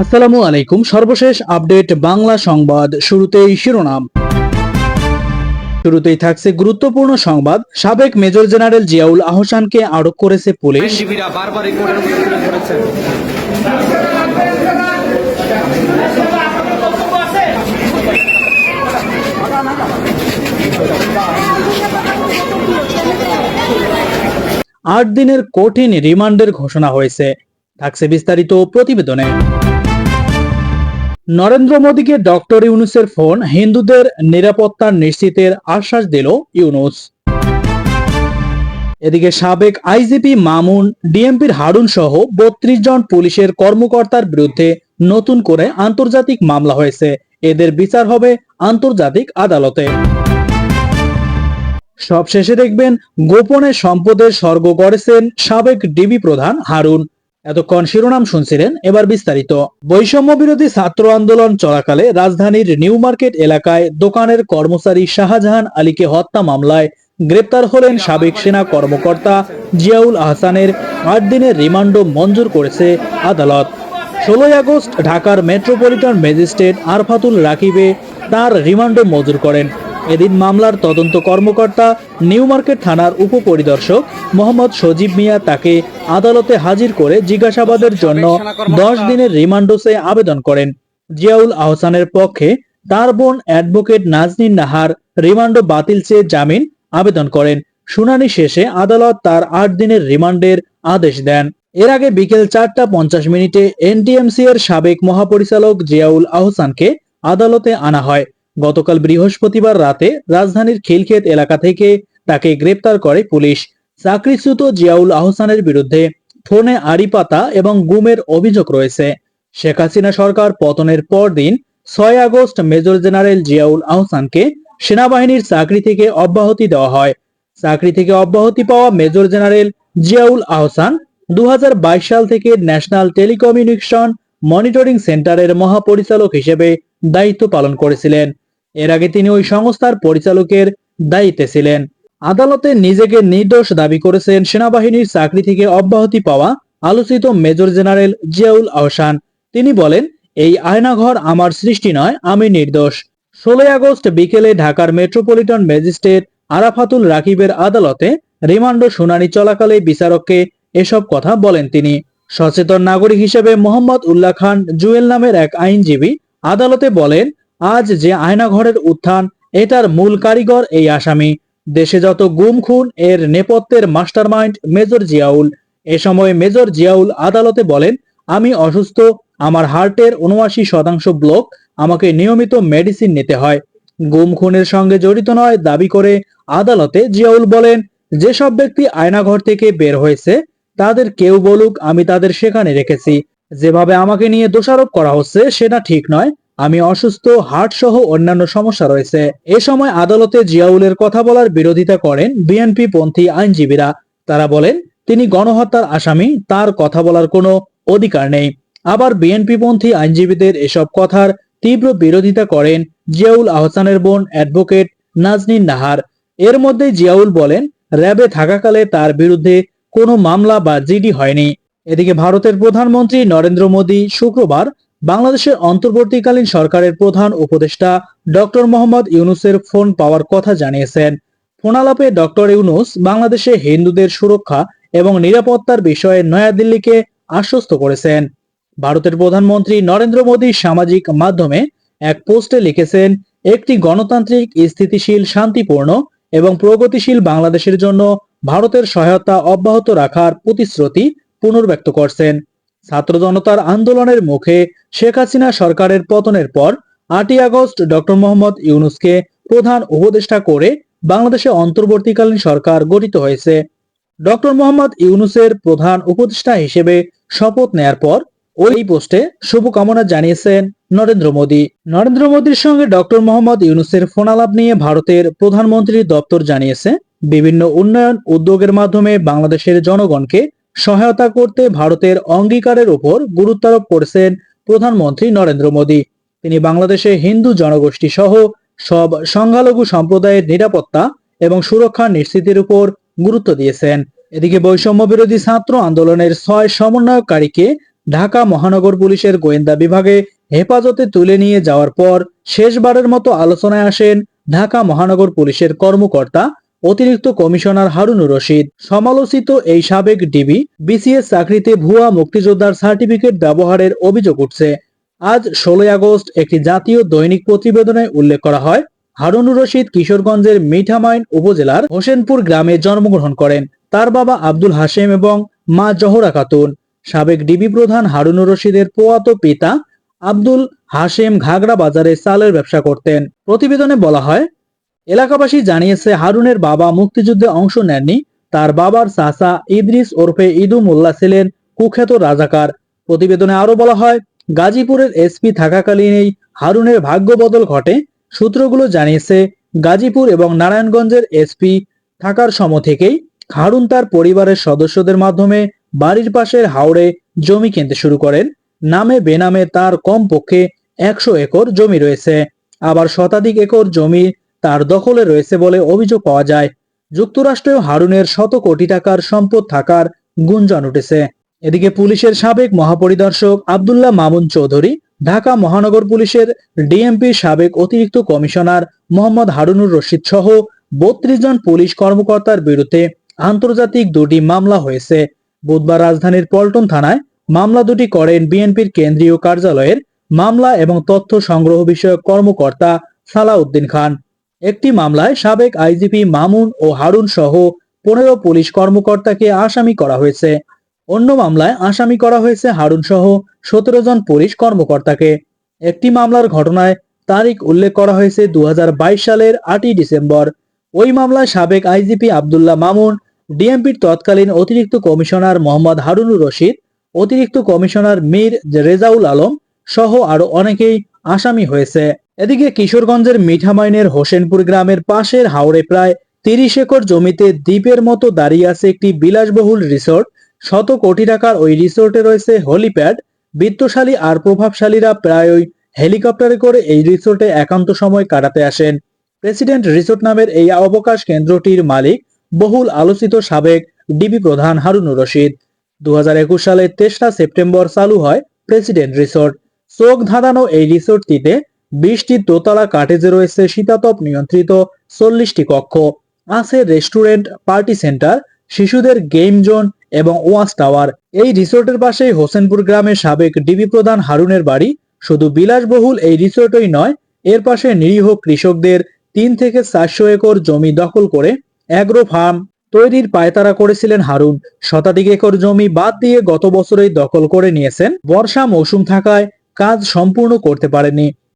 আসসালামু আলাইকুম। সর্বশেষ আপডেট বাংলা সংবাদ শুরুতেই শিরোনাম। শুরুতেই থাকছে গুরুত্বপূর্ণ সংবাদ। সাবেক মেজর জেনারেল জিয়াউল আহসানকে আটক করেছে পুলিশ। আট দিনের কঠিন রিমান্ডের ঘোষণা হয়েছে। থাকছে বিস্তারিত প্রতিবেদনে। নরেন্দ্র মোদীকে ডক্টর ইউনুসের ফোন, হিন্দুদের নিরাপত্তা নিশ্চিতের আশ্বাস দিল ইউনুস। এদিকে সাবেক আইজিপি মামুন, ডিএমপির হারুন সহ বত্রিশ জন পুলিশের কর্মকর্তার বিরুদ্ধে নতুন করে আন্তর্জাতিক মামলা হয়েছে। এদের বিচার হবে আন্তর্জাতিক আদালতে। সবশেষে দেখবেন, গোপনে সম্পদের স্বর্গ করেছেন সাবেক ডিবি প্রধান হারুন। এতক্ষণ শিরোনাম শুনছিলেন এবার বিস্তারিত। বৈষম্য বিরোধী ছাত্র আন্দোলন চলাকালে রাজধানীর নিউ মার্কেট এলাকায় দোকানের কর্মচারী শাহজাহান আলীকে হত্যা মামলায় গ্রেপ্তার হলেন সাবেক সেনা কর্মকর্তা জিয়াউল আহসানের আট দিনের রিমান্ডও মঞ্জুর করেছে আদালত। ষোলোই আগস্ট ঢাকার মেট্রোপলিটন ম্যাজিস্ট্রেট আরফাতুল রাকিবে তার রিমান্ডও মঞ্জুর করেন। এদিন মামলার তদন্ত কর্মকর্তা নিউ মার্কেট থানার উপপরিদর্শক মোহাম্মদ সজীব মিয়া তাকে আদালতে হাজির করে জিজ্ঞাসাবাদের জন্য দশ দিনের রিমান্ডোসে আবেদন করেন। জিয়াউল আহসানের পক্ষে তার বোন অ্যাডভোকেট নাজনীন নাহার রিমান্ড বাতিল চেয়ে জামিন আবেদন করেন। শুনানি শেষে আদালত তার আট দিনের রিমান্ডের আদেশ দেন। এর আগে বিকেল চারটা পঞ্চাশ মিনিটে এনটিএমসি এর সাবেক মহাপরিচালক জিয়াউল আহসানকে আদালতে আনা হয়। গতকাল বৃহস্পতিবার রাতে রাজধানীর খিলক্ষেত এলাকা থেকে তাকে গ্রেপ্তার করে পুলিশ। চাকরিচ্যুত জিয়াউল আহসানের বিরুদ্ধে ফোনে আড়ি পাতা এবং গুমের অভিযোগ রয়েছে। শেখ হাসিনা সরকার পতনের পর দিন ছয় আগস্ট মেজর জেনারেল জিয়াউল আহসানকে সেনাবাহিনীর চাকরি থেকে অব্যাহতি দেওয়া হয়। চাকরি থেকে অব্যাহতি পাওয়া মেজর জেনারেল জিয়াউল আহসান দু হাজার বাইশ সাল থেকে ন্যাশনাল টেলিকমিউনিকেশন মনিটরিং সেন্টারের মহাপরিচালক হিসেবে দায়িত্ব পালন করেছিলেন। এর আগে তিনি ওই সংস্থার পরিচালকের দায়িত্বে ছিলেন। আদালতে নিজেকে নির্দোষ দাবি করেছেন সেনাবাহিনীর চাকরি থেকে অব্যাহতি পাওয়া আলোচিত মেজর জেনারেল জিয়াউল আহসান। তিনি বলেন, এই আয়নাঘর আমার সৃষ্টি নয়, আমি নির্দোষ। ষোলোই আগস্ট বিকেলে ঢাকার মেট্রোপলিটন ম্যাজিস্ট্রেট আরাফাতুল রাকিবের আদালতে রিমান্ড শুনানি চলাকালে বিচারককে এসব কথা বলেন তিনি। সচেতন নাগরিক হিসেবে মোহাম্মদ উল্লাহ খান জুয়েল নামের এক আইনজীবী আদালতে বলেন আজ যে আয়নাঘরের উত্থান এটার মূল কারিগর এই আসামি। দেশে যত গুম খুন, এর নেপথ্যের মাস্টারমাইন্ড মেজর জিয়াউল। এ সময় মেজর জিয়াউল আদালতে বলেন, আমি অসুস্থ, আমার হার্টের উনআশি শতাংশ ব্লক, আমাকে নিয়মিত মেডিসিন নিতে হয়। গুম খুনের সঙ্গে জড়িত নয় দাবি করে আদালতে জিয়াউল বলেন, যেসব ব্যক্তি আয়নাঘর থেকে বের হয়েছে, তাদের কেউ বলুক আমি তাদের সেখানে রেখেছি। যেভাবে আমাকে নিয়ে দোষারোপ করা হচ্ছে, সেটা ঠিক নয়। আমি অসুস্থ হার্ট সহ অন্যান্য সমস্যা রয়েছে। এ সময় আদালতে জিয়াউলের কথা বলার বিরোধিতা করেন বিএনপি পন্থী আইনজীবীরা। তারা বলেন, তিনি গণহত্যার আসামি, তার কথা বলার কোনো অধিকার নেই। আবার বিএনপি পন্থী আইনজীবীদের এসব কথার তীব্র বিরোধিতা করেন জিয়াউল আহসানের বোন অ্যাডভোকেট নাজনীন নাহার। এর মধ্যে জিয়াউল বলেন, র্যাবে থাকাকালে তার বিরুদ্ধে কোনো মামলা বা জিডি হয়নি। এদিকে ভারতের প্রধানমন্ত্রী নরেন্দ্র মোদী শুক্রবার বাংলাদেশের অন্তর্বর্তীকালীন সরকারের প্রধান উপদেষ্টা ডক্টর মোহাম্মদ ইউনুসের ফোন পাওয়ার কথা জানিয়েছেন। ফোনালাপে ডক্টর ইউনুস বাংলাদেশে হিন্দুদের সুরক্ষা এবং নিরাপত্তার বিষয়ে নয়াদিল্লিকে আশ্বস্ত করেছেন। ভারতের প্রধানমন্ত্রী নরেন্দ্র মোদী সামাজিক মাধ্যমে এক পোস্টে লিখেছেন, একটি গণতান্ত্রিক, স্থিতিশীল, শান্তিপূর্ণ এবং প্রগতিশীল বাংলাদেশের জন্য ভারতের সহায়তা অব্যাহত রাখার প্রতিশ্রুতি পুনর্ব্যক্ত করছেন। ছাত্র জনতার আন্দোলনের মুখে শেখ হাসিনা সরকারের পতনের পর আটই আগস্ট ডক্টর মোহাম্মদ ইউনুসকে প্রধান উপদেষ্টা করে বাংলাদেশে অন্তর্বর্তীকালীন সরকার গঠিত হয়েছে। ডক্টর মোহাম্মদ ইউনুসের প্রধান উপদেষ্টা হিসেবে শপথ নেয়ার পর ওই পোস্টে শুভকামনা জানিয়েছেন নরেন্দ্র মোদী। নরেন্দ্র মোদীর সঙ্গে ডক্টর মোহাম্মদ ইউনুসের ফোনালাপ নিয়ে ভারতের প্রধানমন্ত্রীর দপ্তর জানিয়েছে, বিভিন্ন উন্নয়ন উদ্যোগের মাধ্যমে বাংলাদেশের জনগণকে সহায়তা করতে ভারতের অঙ্গীকারের উপর গুরুত্বারোপ করেছেন প্রধানমন্ত্রী নরেন্দ্র মোদী। তিনি বাংলাদেশে হিন্দু জনগোষ্ঠী সহ সব সংখ্যালঘু সম্প্রদায়ের নিরাপত্তা এবং সুরক্ষা নিশ্চিতের উপর গুরুত্ব দিয়েছেন। এদিকে বৈষম্য বিরোধী ছাত্র আন্দোলনের ছয় সমন্বয়কারীকে ঢাকা মহানগর পুলিশের গোয়েন্দা বিভাগে হেফাজতে তুলে নিয়ে যাওয়ার পর শেষবারের মতো আলোচনায় আসেন ঢাকা মহানগর পুলিশের কর্মকর্তা অতিরিক্ত কমিশনার হারুনুর রশিদ। সমালোচিত এই সাবেক ডিবি বিসিএস চাকরিতে ভুয়া মুক্তিযোদ্ধার সার্টিফিকেট ব্যবহারের অভিযোগ উঠছে। আজ ষোলোই আগস্ট একটি জাতীয় দৈনিক প্রতিবেদনে উল্লেখ করা হয় হারুনুর রশিদ কিশোরগঞ্জের মিঠামাইন উপজেলার হোসেনপুর গ্রামে জন্মগ্রহণ করেন। তার বাবা আব্দুল হাশেম এবং মা জহরা খাতুন। সাবেক ডিবি প্রধান হারুনুর রশিদের পোয়াত পিতা আব্দুল হাশেম ঘাগড়া বাজারে চালের ব্যবসা করতেন। প্রতিবেদনে বলা হয় এলাকাবাসী জানিয়েছে, হারুনের বাবা মুক্তিযুদ্ধে অংশ নেননি। তার বাবার চাচা ইদ্রিস ওরফে ইদু মোল্লা ছিলেন কুখ্যাত রাজাকার। প্রতিবেদনে আরও বলা হয়, গাজীপুরের এসপি থাকাকালীনই হারুনের ভাগ্য বদল ঘটে। সূত্রগুলো জানিয়েছে, গাজীপুর এবং নারায়ণগঞ্জের এসপি থাকার সময় থেকেই হারুন তার পরিবারের সদস্যদের মাধ্যমে বাড়ির পাশের হাওড়ে জমি কিনতে শুরু করেন। নামে বেনামে তার কমপক্ষে একশো একর জমি রয়েছে। আবার শতাধিক একর জমি তার দখলে রয়েছে বলে অভিযোগ পাওয়া যায়। যুক্তরাষ্ট্রেও হারুনের শত কোটি টাকার সম্পদ থাকার গুঞ্জন উঠেছে। এদিকে পুলিশের সাবেক মহাপরিদর্শক আবদুল্লাহ মামুন চৌধুরী, ঢাকা মহানগর পুলিশের ডিএমপি সাবেক অতিরিক্ত কমিশনার মোহাম্মদ হারুনুর রশিদ সহ বত্রিশ জন পুলিশ কর্মকর্তার বিরুদ্ধে আন্তর্জাতিক দুটি মামলা হয়েছে। বুধবার রাজধানীর পল্টন থানায় মামলা দুটি করেন বিএনপির কেন্দ্রীয় কার্যালয়ের মামলা এবং তথ্য সংগ্রহ বিষয়ক কর্মকর্তা সালাউদ্দিন খান। একটি মামলায় সাবেক আইজিপি মামুন ও হারুন সহ পনেরো পুলিশ কর্মকর্তাকে আসামি করা হয়েছে। অন্য মামলায় আসামি করা হয়েছে হারুন সহ সতেরো জন পুলিশ কর্মকর্তাকে। একটি মামলার ঘটনায় তারিখ উল্লেখ করা হয়েছে দু হাজার বাইশ সালের আটই ডিসেম্বর। ওই মামলায় সাবেক আইজিপি আবদুল্লাহ মামুন, ডিএমপির তৎকালীন অতিরিক্ত কমিশনার মোহাম্মদ হারুনুর রশিদ, অতিরিক্ত কমিশনার মীর রেজাউল আলম সহ আরও অনেকেই আসামি হয়েছে। এদিকে কিশোরগঞ্জের মিঠামাইনের হোসেনপুর গ্রামের পাশের হাওড়ে প্রায় তিরিশ একর জমিতে দ্বীপের মতো দাঁড়িয়ে আছে একটি বিলাসবহুল রিসোর্ট। শত কোটি টাকার ওই রিসোর্টে রয়েছে হলিপ্যাড। বিত্তশালী আর প্রভাবশালীরা প্রায় ওই হেলিকপ্টারে করে এই রিসোর্টে একান্ত সময় কাটাতে আসেন। প্রেসিডেন্ট রিসোর্ট নামের এই অবকাশ কেন্দ্রটির মালিক বহুল আলোচিত সাবেক ডিবি প্রধান হারুনুর রশিদ। দু হাজার একুশ সালের তেসরা সেপ্টেম্বর চালু হয় প্রেসিডেন্ট রিসোর্ট। চোখ ধাঁধানো এই রিসোর্টটিতে বিশটি দোতলা কাটেজে রয়েছে শীতাতপ নিয়ন্ত্রিত চল্লিশটি কক্ষ। আছে রেস্টুরেন্ট, পার্টি সেন্টার, শিশুদের গেম জোন এবং ওয়াচ টাওয়ার। এই রিসোর্টের পাশেই হোসেনপুর গ্রামের সাবেক ডিবি প্রধান হারুনের বাড়ি। শুধু বিলাসবহুল এই রিসোর্টই নয়, এর পাশে নিরীহ কৃষকদের তিন থেকে চারশো একর জমি দখল করে অ্যাগ্রো ফার্ম তৈরির পায়তারা করেছিলেন হারুন। শতাধিক একর জমি বাদ দিয়ে গত বছরেই দখল করে নিয়েছেন। বর্ষা মৌসুম থাকায় কাজ সম্পূর্ণ করতে পারেনি